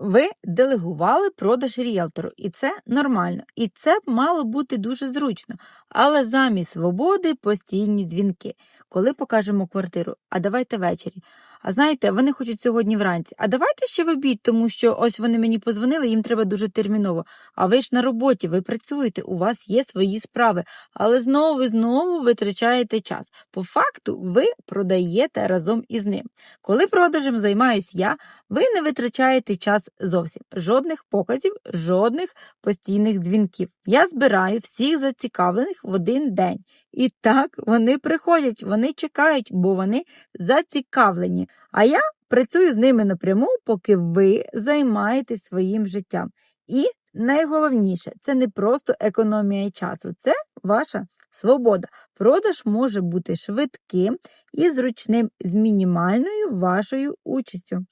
ви делегували продаж ріелтору, і це нормально. І це мало бути дуже зручно. Але замість свободи постійні дзвінки. Коли покажемо квартиру, а давайте ввечері. А знаєте, вони хочуть сьогодні вранці. А давайте ще в обід, тому що ось вони мені позвонили, їм треба дуже терміново. А ви ж на роботі, ви працюєте, у вас є свої справи, але знову і знову витрачаєте час. По факту, ви продаєте разом із ним. Коли продажем займаюсь я, ви не витрачаєте час зовсім. Жодних показів, жодних постійних дзвінків. Я збираю всіх зацікавлених в один день. І так вони приходять, вони чекають, бо вони зацікавлені. А я працюю з ними напряму, поки ви займаєтесь своїм життям. І найголовніше, це не просто економія часу, це ваша свобода. Продаж може бути швидким і зручним з мінімальною вашою участю.